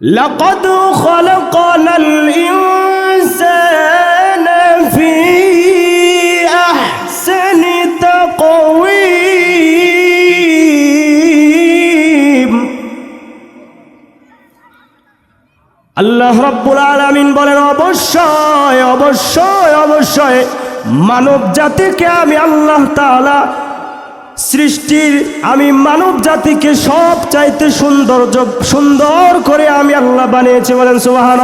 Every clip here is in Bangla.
لقد خلقنا الإنسان في أحسن تقويم আল্লাহ রব্বুল আলামিন বলেন অবশ্যই অবশ্যই অবশ্যই মানব জাতিকে আমি আল্লাহ তাআলা সৃষ্টির আমি মানব জাতিকে সব চাইতে সুন্দর সুন্দর করে আমি আল্লাহ বানিয়েছি বলেন সুবাহান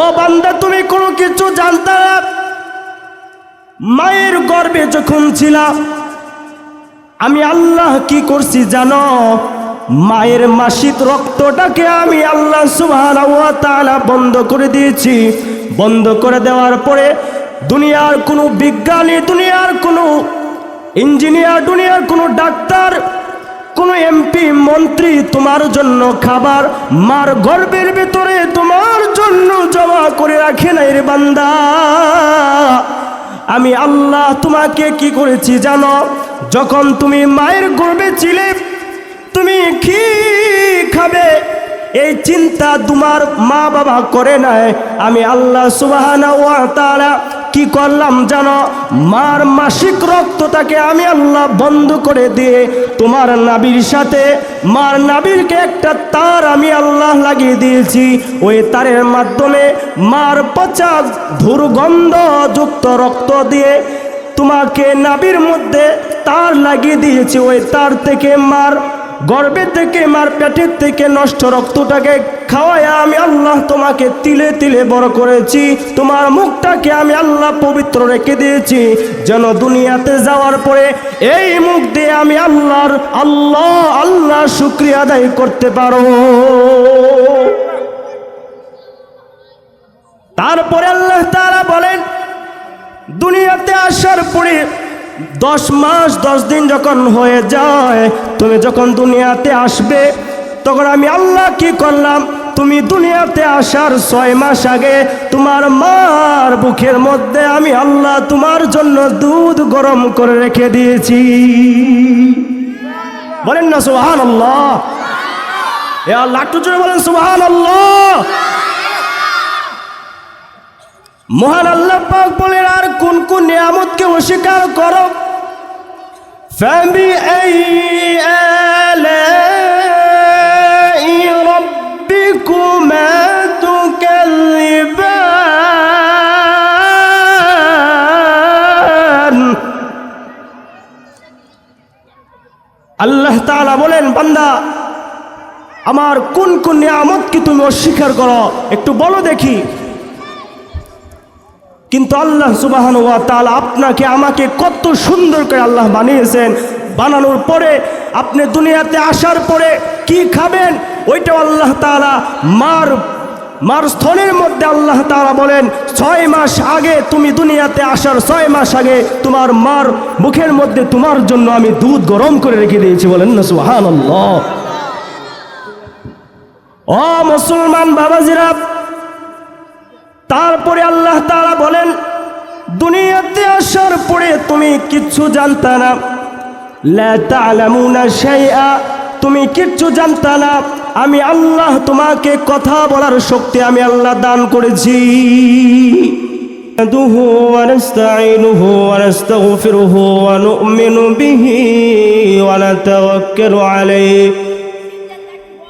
ও বান্দা, তুমি কোনো কিছু জানতে মায়ের গর্ভে যখন ছিলাম, আমি আল্লাহ কি করছি জানো? মায়ের মাসিক রক্তটাকে আমি আল্লাহ সুবহান বন্ধ করে দিয়েছি। বন্ধ করে দেওয়ার পরে দুনিয়ার কোনো বিজ্ঞানী, দুনিয়ার কোনো ইঞ্জিনিয়ার দুনিয়ার কোনো ডাক্তার, কোনো এমপি, মন্ত্রী তোমার জন্য খাবার, মার গর্বের ভেতরে তোমার জন্য জমা করে রাখে নাই রে বান্দা। আমি আল্লাহ তোমাকে কি করেছি জানো? যখন তুমি মায়ের গর্বে ছিলে, তুমি কি খাবে? এই চিন্তা তোমার মা বাবা করে নাই। আমি আল্লাহ সুবাহানা ওয়া তাআলা কি করলাম জানো? মার মাসিক রক্তটাকে আমি আল্লাহ বন্ধ করে দিয়ে তোমার নাবির সাথে, মার নাবিরকে একটা তার আমি আল্লাহ লাগিয়ে দিয়েছি। ওই তারের মাধ্যমে মার পচা দুর্গন্ধ যুক্ত রক্ত দিয়ে তোমাকে নাবির মধ্যে তার লাগিয়ে দিয়েছি। ওই তার থেকে মার গর্বে থেকে, মার পেটের থেকে নষ্ট রক্তটাকে খাওয়ায় আমি আল্লাহ তোমাকে তিলে তিলে বড় করেছি। তোমার মুখটাকে আমি আল্লাহ পবিত্র রেখে দিয়েছি। যেন দুনিয়াতে যাওয়ার পরে এই মুখ দিয়ে আমি আল্লাহর আল্লাহ আল্লাহ শুক্রিয়া আদায় করতে পারো। তারপরে আল্লাহ তারা বলেন, দুনিয়াতে আসার পরে দশ মাস, দশ দিন যখন হয়ে যায়, তুমি যখন দুনিয়াতে আসবে, তখন আমি আল্লাহ কি করলাম? তুমি দুনিয়াতে আসার ছয় মাস আগে তোমার মার বুকের মধ্যে আমি আল্লাহ তোমার জন্য দুধ গরম করে রেখে দিয়েছি। বলেন না সুহান আল্লাহ, একটু জোরে বলেন সুহান আল্লাহ মহান আল্লাহ পাক বলেন, আর কোন কোন নিয়ামতকে অস্বীকার করো? আল্লাহ তালা বলেন, বান্দা, আমার কোন কোন নিয়ামতকে তুমি অস্বীকার করো? একটু বলো দেখি। কিন্তু আল্লাহ সুবাহান ওয়া তাআলা আপনাকে আমাকে কত সুন্দর করে আল্লাহ বানিয়েছেন। বানানোর পরে আপনি দুনিয়াতে আসার পরে কি খাবেন? ওইটাও আল্লাহ তাআলা মার মার স্থলের মধ্যে আল্লাহ তাআলা বলেন ছয় মাস আগে তুমি দুনিয়াতে আসার ছয় মাস আগে তোমার মার মুখের মধ্যে তোমার জন্য আমি দুধ গরম করে রেখে দিয়েছি বলেন না সুহান অ মুসলমান বাবাজিরা তারপরে আল্লাহ তাআলা বলেন দুনিয়াতে আসার পরে তুমি কিচ্ছু জানতা না লা তা'লামুনা শাইআ তুমি কিচ্ছু জানতা না আমি আল্লাহ তোমাকে কথা বলার শক্তি আমি আল্লাহ দান করেছি نحمده ونستعينه ونستغفره ونؤمن به ونتوكل عليه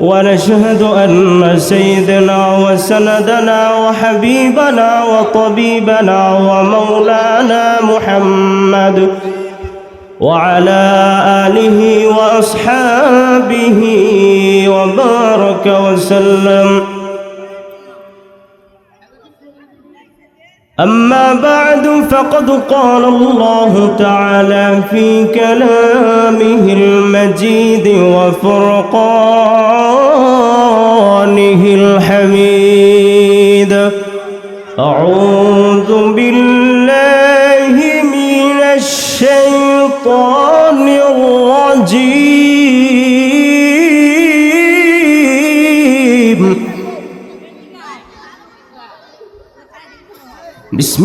ونشهد أن سيدنا وسندنا وحبيبنا وطبيبنا ومولانا محمد وعلى آله وأصحابه وبارك وسلم. أما بعد فقد قال الله تعالى في كلامه المجيد وفرقانه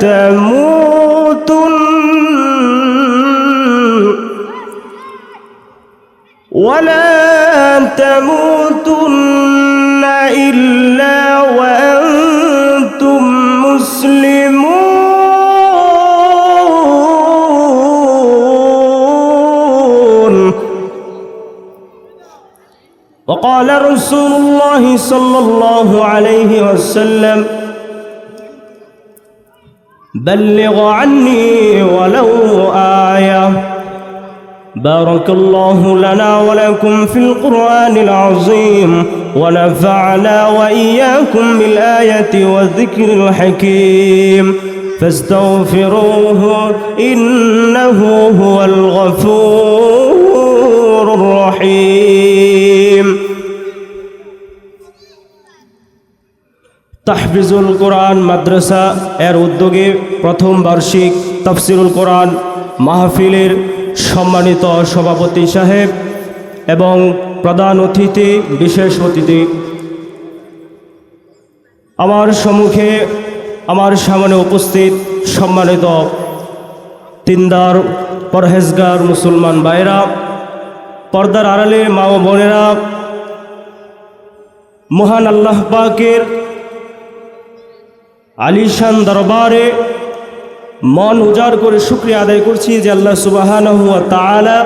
تموتن ولا تموتن إلا وأنتم مسلمون. وقال رسول الله صلى الله عليه وسلم بلغ عني ولو آية. بارك الله لنا ولكم في القرآن العظيم ونفعنا وإياكم بالآية والذكر الحكيم. فاستغفروه إنه هو الغفور الرحيم. তাহফিজুল কোরআন মাদ্রাসা এর উদ্যোগে প্রথম বার্ষিক তফসিরুল কোরআন মাহফিলের সম্মানিত সভাপতি সাহেব এবং প্রধান অতিথি, বিশেষ অতিথি। আমার সম্মুখে, আমার সামনে উপস্থিত সম্মানিত তিনদার পরহেজগার মুসলমান ভাইরা পর্দার আড়ালে মা ও বোনেরা, মহান আল্লাহ পাকের আলিশান দরবারে মন উজাড় করে শুক্রিয়া আদায় করছি যে আল্লাহ সুবাহান হুয়া তালা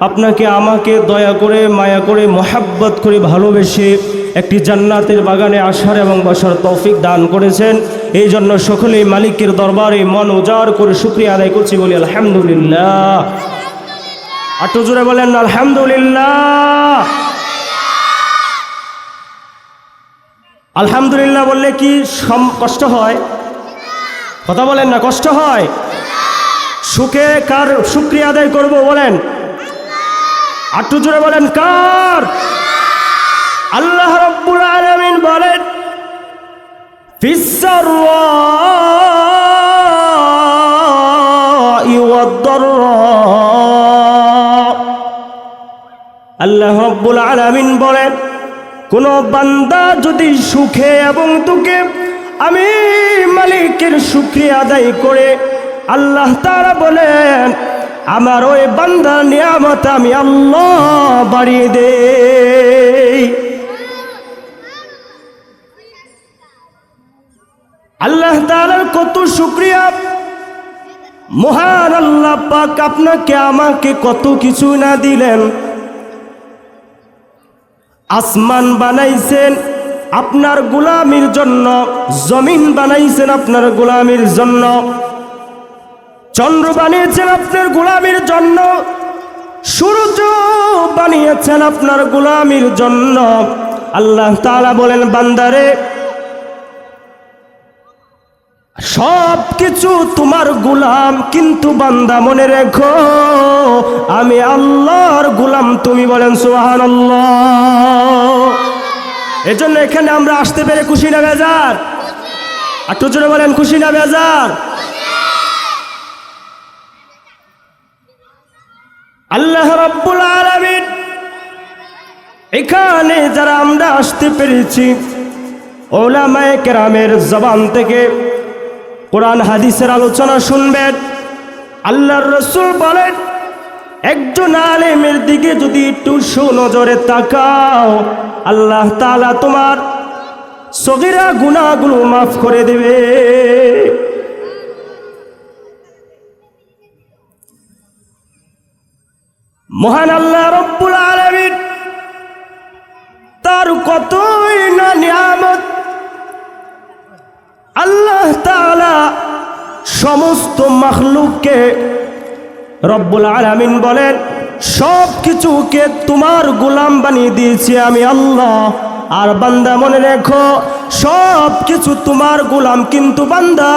আপনাকে, আমাকে দয়া করে, মায়া করে, মোহাব্বত করে ভালোবেসে একটি জান্নাতের বাগানে আসার এবং বসার তৌফিক দান করেছেন। এই জন্য সকলেই মালিকের দরবারে মন উজাড় করে শুক্রিয়া আদায় করছি বলি আলহামদুলিল্লাহ। আটু জোরে বলেন, আলহামদুলিল্লাহ। আলহামদুলিল্লাহ বললে কি কষ্ট হয়? কথা বলেন না, কষ্ট হয়? সুখে কার শুক্রিয়া আদায় করব বলেন? আট্টু জোরে বলেন, কার? আল্লাহ রব্বুল আলামিন বলেন আল্লাহ রব্বুল আলামিন বলেন কোন বান্দা যদি সুখে এবং দুঃখে, আমি মালিকের শুক্রিয়া আদায় করে আল্লাহ তারা বলেন, আমার ওই বান্দা নিয়ামত আমি আল্লাহ বাড়িয়ে দে আল্লাহ তাআলার কত শুক্রিয়া। মহান আল্লাহ পাক আপনাকে আমাকে কত কিছু না দিলেন। আসমান বানাইছেন আপনার গোলামির জন্য, জমিন বানাইছেন আপনার গোলামির জন্য। চন্দ্র বানিয়েছেন আপনার গোলামির জন্য, সূর্য বানিয়েছেন আপনার গোলামির জন্য। আল্লাহ তাআলা বলেন, বান্দারে সব কিছু তোমার গোলাম, কিন্তু বান্দা মনে রেখো, আমি আল্লাহর গোলাম, তুমি বলেন সুহান এজন্য এখানে আমরা আসতে পেরে খুশি না, বেজার? আর জোরে বলেন, খুশি না, বেজার? আল্লাহ রব্বুল আলামিন, এখানে যারা আমরা আসতে পেরেছি, ওলামায়ে কেরামের জবান থেকে কোরআন, হাদিসের আলোচনা শুনবেন। আল্লাহর রসুল বলেন, একজন আলেমের দিকে যদি একটু সুনজরে তাকাও, আল্লাহ তালা তোমার সগিরা গুণাগুলো মাফ করে দেবে। মহান আল্লাহ রব্বুল আলমিন তার কতই না নিয়ামত আল্লাহ সমস্ত মখলুককে রব্বুল আলামিন বলেন সব কিছুকে তোমার গোলাম বানিয়ে দিয়েছি আমি আল্লাহ। আর বান্দা মনে রেখো সব কিছু তোমার গোলাম, কিন্তু বান্দা,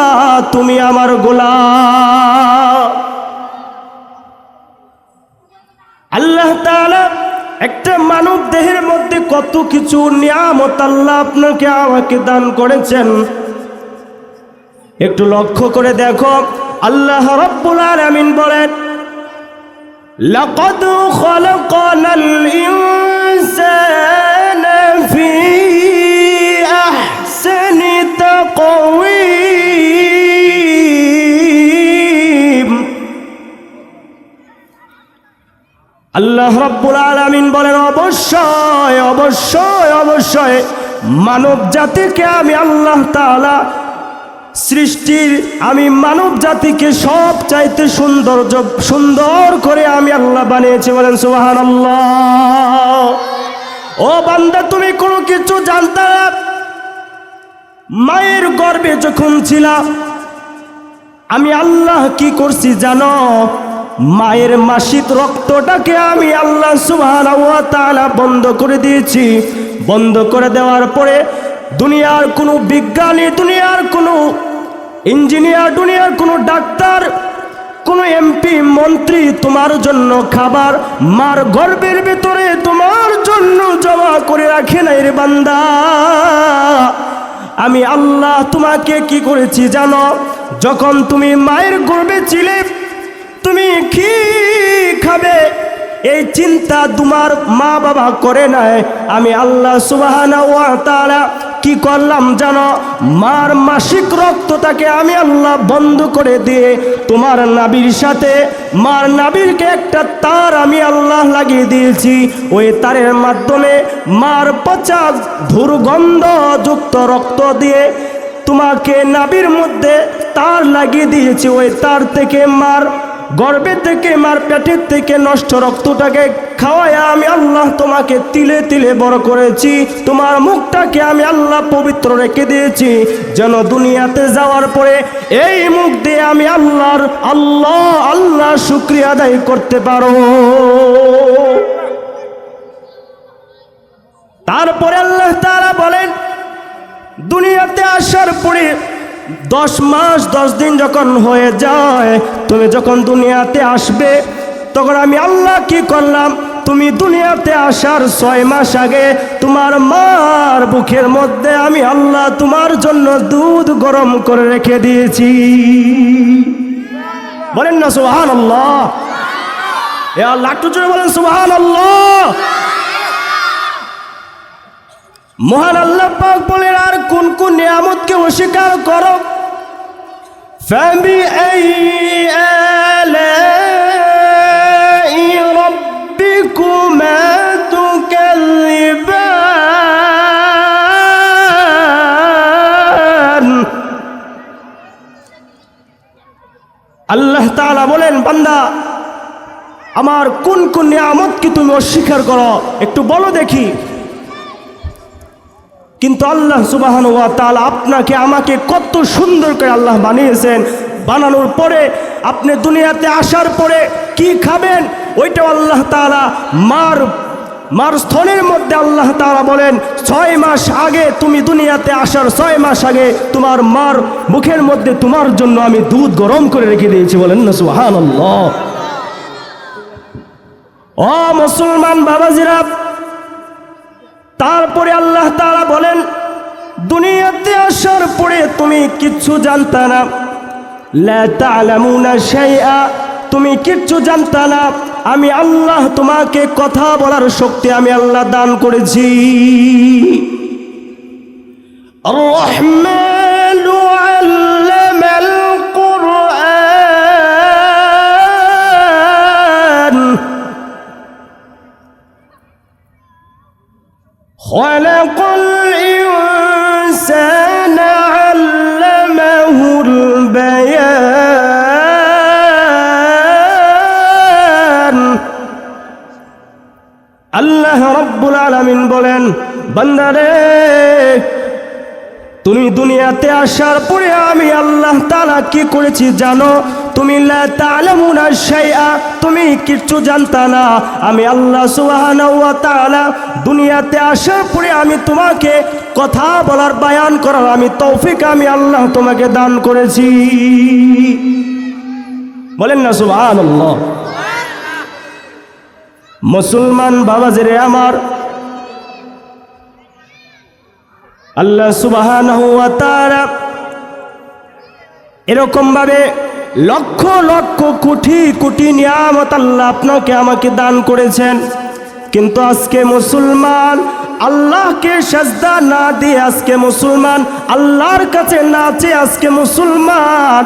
তুমি আমার গোলাম। আল্লাহ একটা মানব দেহের মধ্যে কত কিছু নিয়ামত আল্লাহ আপনাকে আমাকে দান করেছেন। একটু লক্ষ্য করে দেখো আল্লাহ রব্বুল আলামিন বলেন لقد خلقنا الإنسان في أحسن تقويم আল্লাহ রব্বুল আলামিন বলেন অবশ্যই অবশ্যই অবশ্যই মানব জাতিকে আমি আল্লাহ তাআলা সৃষ্টির আমি মানব জাতিকে সব চাইতে সুন্দর সুন্দর করে আমি আল্লাহ বানিয়েছি বলেন সুবাহান ও বান্দা, তুমি কোনো কিছু জানতে মায়ের গর্ভে যখন ছিলাম আমি আল্লাহ কি করছি জানো? মায়ের মাসিক রক্তটাকে আমি আল্লাহ সুবহান বন্ধ করে দিয়েছি। বন্ধ করে দেওয়ার পরে দুনিয়ার কোনো বিজ্ঞানী, দুনিয়ার কোনো ইঞ্জিনিয়ার দুনিয়ার কোনো ডাক্তার, কোনো এমপি, মন্ত্রী তোমার জন্য খাবার, মার গর্বের ভিতরে তোমার জন্য জমা করে রাখে নাই রে বান্দা। আমি আল্লাহ তোমাকে কি করেছি জানো? যখন তুমি মায়ের গর্বে ছিলে, তুমি কি খাবে? এই চিন্তা তোমার মা বাবা করে নাই। আমি আল্লাহ সুবাহানা ওয়া তাআলা কি করলাম জানো? মার মাসিক রক্তটাকে আমি আল্লাহ বন্ধ করে দিয়ে তোমার নাবির সাথে, মার নাবিরকে একটা তার আমি আল্লাহ লাগিয়ে দিয়েছি। ওই তারের মাধ্যমে মার পচা দুর্গন্ধ যুক্ত রক্ত দিয়ে তোমাকে নাবির মধ্যে তার লাগিয়ে দিয়েছি। ওই তার থেকে মার গর্বে থেকে, মার পেটের থেকে নষ্ট রক্তটাকে খাওয়ায় আমি আল্লাহ তোমাকে তিলে তিলে বড় করেছি। তোমার মুখটাকে আমি আল্লাহ পবিত্র রেখে দিয়েছি। যেন দুনিয়াতে যাওয়ার পরে এই মুখ দিয়ে আমি আল্লাহর আল্লাহ আল্লাহ শুক্রিয়া আদায় করতে পারো। তারপরে আল্লাহ তারা বলেন, দুনিয়াতে আসার পরে দশ মাস, দশ দিন যখন হয়ে যায়, তুমি যখন দুনিয়াতে আসবে, তখন আমি আল্লাহ কি করলাম? তুমি দুনিয়াতে আসার ছয় মাস আগে তোমার মার বুকের মধ্যে আমি আল্লাহ তোমার জন্য দুধ গরম করে রেখে দিয়েছি। বলেন না সুহান আল্লাহ একটু জোরে বলেন সুহান আল্লাহ মহান আল্লাহ পাক বলেন, আর কোন কোন নিয়ামতকে অস্বীকার করো? এই আল্লাহ তালা বলেন, বান্দা, আমার কোন কোন নিয়ামতকে তুমি অস্বীকার করো? একটু বলো দেখি। কিন্তু আল্লাহ সুবাহান ওয়া তাআলা আপনাকে আমাকে কত সুন্দর করে আল্লাহ বানিয়েছেন। বানানোর পরে আপনি দুনিয়াতে আসার পরে কি খাবেন ওইটাও আল্লাহ তাআলা মার মার স্থলের মধ্যে আল্লাহ তাআলা বলেন ছয় মাস আগে তুমি দুনিয়াতে আসার ছয় মাস আগে তোমার মার মুখের মধ্যে তোমার জন্য আমি দুধ গরম করে রেখে দিয়েছি বলেন না সুহান ও মুসলমান বাবাজিরা তারপরে আল্লাহ তারা বলেন, দুনিয়াতে আসার পরে তুমি কিচ্ছু জানতা না। লামুনা শাইয়া তুমি কিচ্ছু জানতা না। আমি আল্লাহ তোমাকে কথা বলার শক্তি আমি আল্লাহ দান করেছি। রহমান বান্দারে, তুমি দুনিয়াতে আসার পরে আমি আল্লাহ তাআলা কি করেছি জানো? তুমি তুমি কিচ্ছু জানতা না। আমি আল্লাহ তাআলা দুনিয়াতে আসার পরে আমি তোমাকে কথা বলার, বায়ান করার আমি তৌফিক আমি আল্লাহ তোমাকে দান করেছি। বলেন না সুবহানাল্লাহ। মুসলমান বাবা বাবাজিরে আমার আল্লাহ সুবহানাহু ওয়া তাআলা এরকম ভাবে লক্ষ লক্ষ কোটি কোটি নিয়ামত আল্লাহ আপনাকে আমাকে দান করেছেন। কিন্তু আজকে মুসলমান আল্লাহকে সাজদা না দিয়ে আজকে মুসলমান আল্লাহর কাছে নাচে আজকে মুসলমান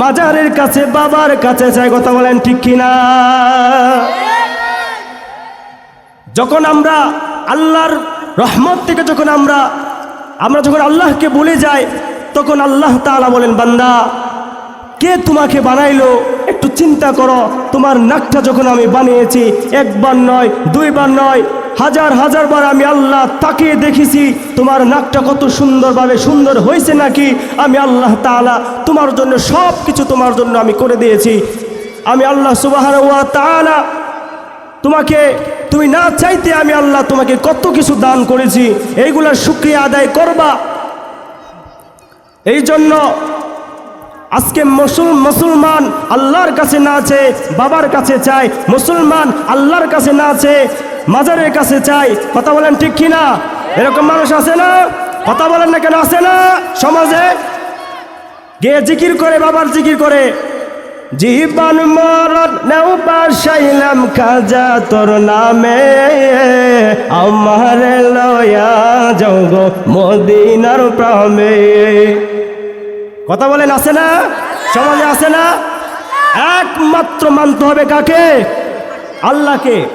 মাজারের কাছে, বাবার কাছে চাই কথা বলেন ঠিক কিনা? যখন আমরা আল্লাহর রহমত থেকে যখন আমরা আমরা যখন আল্লাহকে বলে যাই, তখন আল্লাহ তাআলা বলেন, বান্দা, কে তোমাকে বানাইলো? একটু চিন্তা করো, তোমার নাকটা যখন আমি বানিয়েছি, একবার নয়, দুইবার নয়, হাজার হাজার বার আমি আল্লাহ তাকিয়ে দেখেছি, তোমার নাকটা কত সুন্দরভাবে সুন্দর হয়েছে নাকি? আমি আল্লাহ তাআলা তোমার জন্য সব কিছু তোমার জন্য আমি করে দিয়েছি। আমি আল্লাহ সুবাহ তোমাকে তুমি না চাইতে আমি আল্লাহ তোমাকে কত কিছু দান করেছি, এইগুলার শুক্রিয়া আদায় করবা। এই জন্য আজকে মুসল মুসলমান আল্লাহর কাছে না আছে বাবার কাছে চায়, মুসলমান আল্লাহর কাছে না আছে মাজারের কাছে চাই কথা বলেন ঠিক কিনা এরকম মানুষ আছে না? কথা বলেন না কেন, আছে না? সমাজে? গিয়ে জিকির করে, বাবার জিকির করে। জীবন মরণ নেও বাসাইলাম কাজা তোর নামে। আমার লয়া যোগ মদিনার প্রামে। কথা বলেন আসে না? সমাজে আসে না? একমাত্র মানতে হবে কাকে? আল্লাহকে।